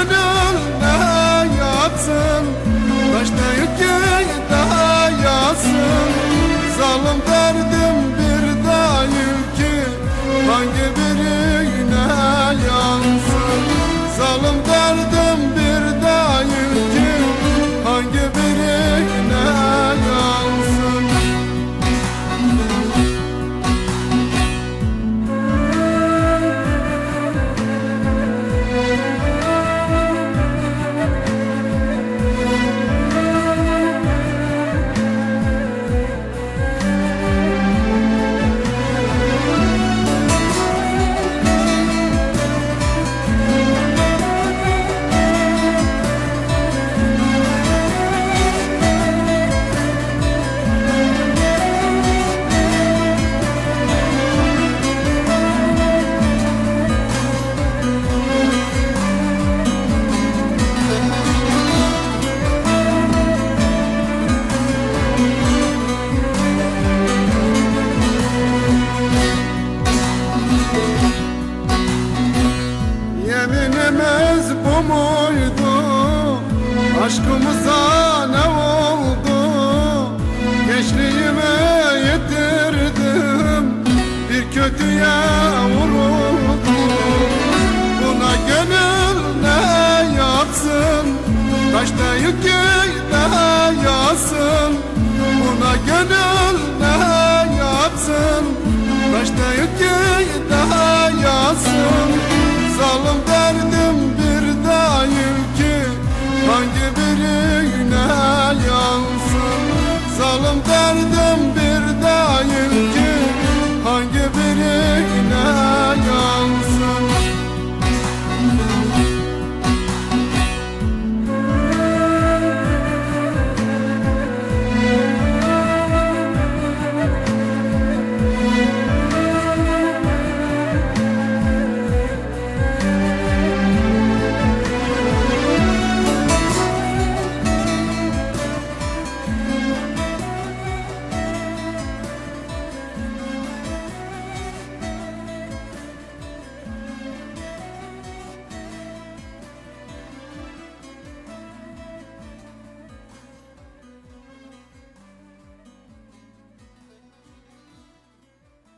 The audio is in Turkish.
Anam Gelemez bu muydu? Aşkımıza ne oldu? Gençliğime yedirdim Bir kötüye vuruldum. Buna gönül ne yapsın? Taş değil ki ne yazsın? Buna gönül